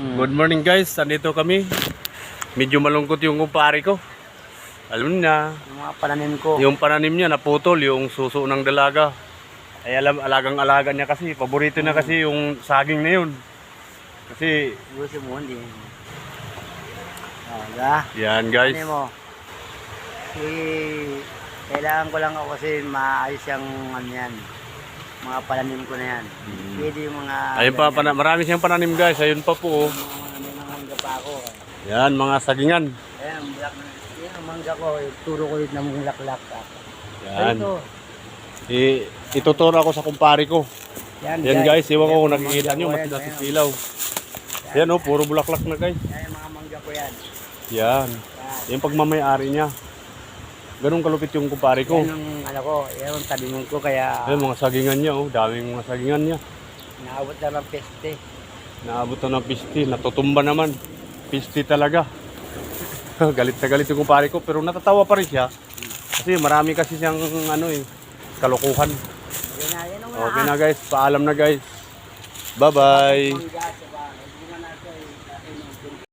Good morning guys, nandito kami. Medyo malungkot yung kumpare ko. Alam niya, Yung mga pananim ko. yung pananim niya naputol, yung suso ng dalaga. Ay alam, alagang-alaga niya kasi, paborito na kasi yung saging na yun. Kasi, Gusto mo, hindi. Ah, ga. yan guys. Ano mo? Eh, kailangan ko lang ako kasi maayos yung ano yan. Mga pananim ko na yan. Pwede yung mga... Ayun pa, pana, marami siyang pananim guys, ayun pa po. oh. May mga mangga pa ako. Yan, mga sagingan. Ayan, ang black na. Yan ang mangga ko. Turo ko yun ng laklak. Yan. Ito. I, ituturo ako sa kumpare ko. Yan, Yan guys, iwan ko kung Yan, nakikita nyo, ko, mas yan, nasisilaw. Yan oh, puro bulaklak na guys. Yan yung mga mangga ko yan. Yan. Yan. Yung pagmamayari niya. Ganun kalupit yung kumpare ko. Yan ang ano ko. Ang tabingon ko kaya Ayun, mga sagingan niya, oh. Daming mga sagingan niya. naabot na ng peste. Naabot na ng pisti. Natutumba naman. Pisti talaga. galit na galit yung kumpare ko. Pero natatawa pa rin siya. Kasi marami kasi siyang, ano eh, kalokohan. Yan na, yan ang Okay na guys. Paalam na guys. Bye-bye.